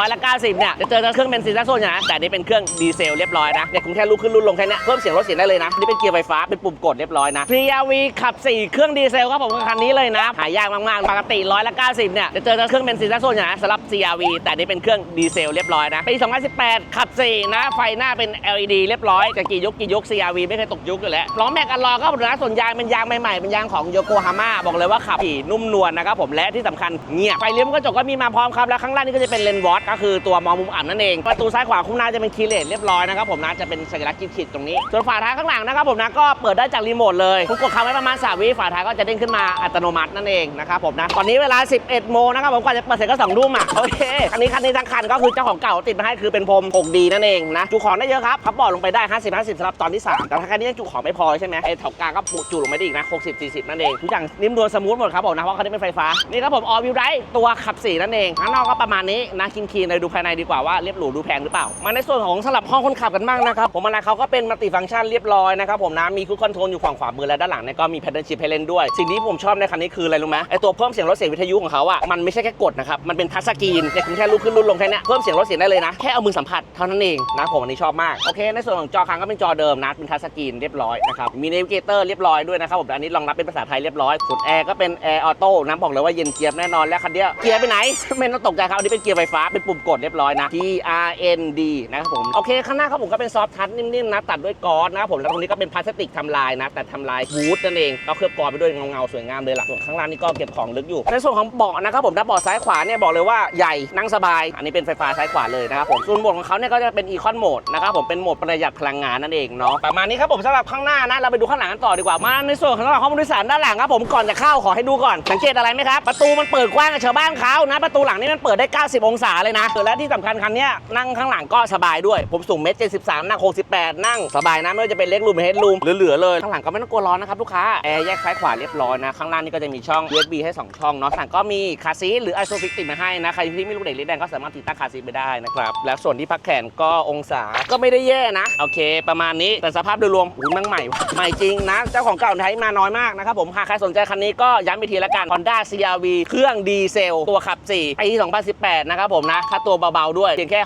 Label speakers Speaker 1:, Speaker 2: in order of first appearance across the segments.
Speaker 1: ร้อยละ90เนี่ยจะเจอเครื่องเบนซินซะส่วนใหญ่นะแต่นี่เป็นเครื่องดีเซลเรียบร้อยนะเนี่ยคุณแค่ลุกขึ้นลุกลงแค่นี้เพิ่มเสียงลดเสียงได้เลยนะนี่เป็นเกียร์ไฟฟ้าเป็นปุ่มกดเรียบร้อยนะ CRV ขับ 4 เครื่องดีเซลครับผมคันนี้เลยนะหายากมากๆปกติร้อยละ90เนี่ยจะเจอเครื่องเบนซินซะส่วนใหญ่นะสำหรับ CRV แต่นี่เป็นเครื่องดีเซลเรียบร้อยนะปี 2018 ขับ 4 นะไฟหน้าเป็น LED เรียบร้อยจะกี่ยุคกี่ยุค CRV ไม่เคยตกยุคอยู่แล้วล้อแม็กกันรอก็นะส่วนยางเป็นยางใหม่ๆเป็นยางของโยโกฮาม่าบอกเลยว่าขับขี่นุ่มนวลนะครับผมและที่สำคัญเงียบไฟเลี้ยวกระจกก็มีมาพร้อมครับแล้วข้างล่างนี่ก็จะเป็นเลนส์วอตก็คือตัวมองมุมอับนั่นเอง ประตูซ้ายขวาคุ้มหน้าจะเป็นคีเลสเรียบร้อยนะครับผมนะจะเป็นสัญลักษณ์ขีดๆตรงนี้ ส่วนฝาท้ายข้างหลังนะครับผมนะก็เปิดได้จากรีโมทเลยคุณกดค้างไว้ประมาณ3วิฝาท้ายก็จะเด้งขึ้นมาอัตโนมัตินั่นเองนะครับผมนะตอนนี้เวลา 11 โมงนะครับผมกว่าจะเปิดเสร็จก็2ทุ่มอะโอเคคันนี้คันนี้ทั้งคันก็คือเจ้าของเก่าติดมาให้คือเป็นพรม 6D นั่นเองนะจุของได้เยอะครับพับบอร์ดลงไปได้ 50 50สำหรับตอนที่ 3 แต่ถ้าคันนี้ยังจุของไม่พอใช่ไหมไอ้แถวกลางก็จุลงไปได้อีกนะ60 40 นั่นเองทุกอย่างนิ่มนวลสมูทหมดครับผมนะเพราะคันนี้เป็นไฟฟ้านี่ครับผมออวิวไรตัวขับ4นั่นเองข้างนอกก็ประมาณนี้นะคินคีีนเลยดูภายในดีกว่าว่าเรียบหรูดูแพงหรือเปล่า มาในส่วนของสลับห้องคนขับกันบ้างนะครับผมอะไรเขาก็เป็นมัลติฟังก์ชันเรียบร้อยนะครับผมนะมีคูคอนโทรลอยู่ฝั่งขวามือและด้านหลังเนี่ยก็มีแพดเดิลชิพให้เล่นด้วย สิ่งที่ผมชอบในคันนี้คืออะไรรู้ไหมไอตัวเพิ่มเสียงลดเสียงวิทยุของเขาอะมันไม่ใช่แค่กดนะครับมันเป็นทัชสกรีนเนี่ยคุณแค่ลุกขึ้นลุกลงแค่นี้เพิ่มเสียงลดเสียงได้เลยนะแค่เอามือสัมผัสเท่านั้นเองนะผมอันนี้ชอบมากโอเค ในส่วนของจอค้างก็เป็นจอเดิมนะเป็นทัชสกรีนเรียบร้อยนะครับมีเนวิเกเตอร์เรียบร้อยด้วยนะครับผมอันนี้รองรับเป็นภาษาไทยเรียบร้อยส่วนแอร์ก็เป็นแอร์ออโต้นะบอกเลยว่าเย็นเจี๊ยบแน่นอนและคันเนี้ยเกียร์ไปไหนไม่ต้องตกใจครับอันนี้เป็นเกียร์ไฟฟ้าเป็นปุ่มกดเรียบร้อยนะ T R N D นะครับผมโอเคข้างหน้าครับผมก็เป็นซอฟทัชนิ่มๆนะตัดด้วยกอสนะครับผมแล้วตรงนี้ก็เป็นพลาสติกทำลายนะ แต่ทำลายวูดนั่นเองก็เคลือบกอสไปด้วยเงาๆสวยงามเลยล่ะส่วนข้างล่างนี่ก็เก็บของลึกอยู่ ในส่วนของเบาะนะครับผมถ้านเบาะซ้ายขวาเนี่ยบอกเลยว่าใหญ่นั่งสบาย อันนี้เป็นไฟฟ้าซ้ายขวาเลยนะครับผมส่วนโหมดของเขาเนี่ยก็จะเป็นอีคอนโหมดนะครับผมเป็นโหมดประหยัดพลังงานนั่นเองเนาะประมาณนี้ครับผมสำหรับข้างหน้านะเราไปดูข้างหลังกันต่อดีกว่ามาในส่วนของห้องโดยสารด้านหลังครับผมก่อนจะเข้าขอให้ดูก่อนสังเกตอะไรไหมครับประตูมันเปิดกว้างกับชาวบ้านเขานะประตูหลังนี่มันเปิดได้ 90 องศาเลยนะและที่สำคัญคันนี้นั่งข้างหลังก็สบายด้วย ผมสูงเมตรเจ็ดสิบสามนั่ง68นั่งสบายนะไม่ว่าจะเป็นเล็กรูมเฮดรูมเหลือๆเลยข้างหลังก็ไม่ต้องกลัวร้อนนะครับลูกค้าแอร์แยกซ้ายขวาเรียบร้อยนะข้างล่างนี่ก็จะมีช่อง USB ให้สองช่องเนาะข้างก็มีคาซีหรือไอโซฟิกติดมาให้นะใครที่ไม่ลูกเด็กเล็กแดงก็สามารถติดตั้งคาซีไปได้นะครับแล้วส่วนที่พักแขนก็องศาก็ไม่ได้แย่นะ โอเค ประมาณนี้แต่สภาพโดยรวมอุ้ยมันใหม่ใหม่จริงนะ เจ้าของเก่าไทยมาน้อยมากนะครับผมหากใครสนใจคันนี้ก็ย้ำอีกทีละกัน Honda CRV เครื่องดีเซลตัวขับ4ปี2018 นะครับผมนะค่าตัวเบาๆด้วยเพียงแค่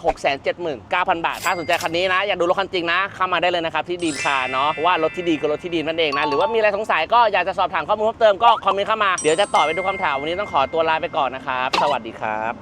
Speaker 1: 679,000 บาท ถ้าสนใจคันนี้นะ อยากดูรถคันจริงนะ เข้ามาได้เลยนะครับที่ดีมคาร์เนาะว่ารถที่ดีก็รถที่ดีนั่นเองนะ หรือว่ามีอะไรสงสัยก็อยากจะสอบถามข้อมูลเพิ่มเติมก็คอมเมนต์เข้ามา เดี๋ยวจะตอบไปทุกคำถาม วันนี้ต้องขอตัวลาไปก่อนนะครับ สวัสดีครับ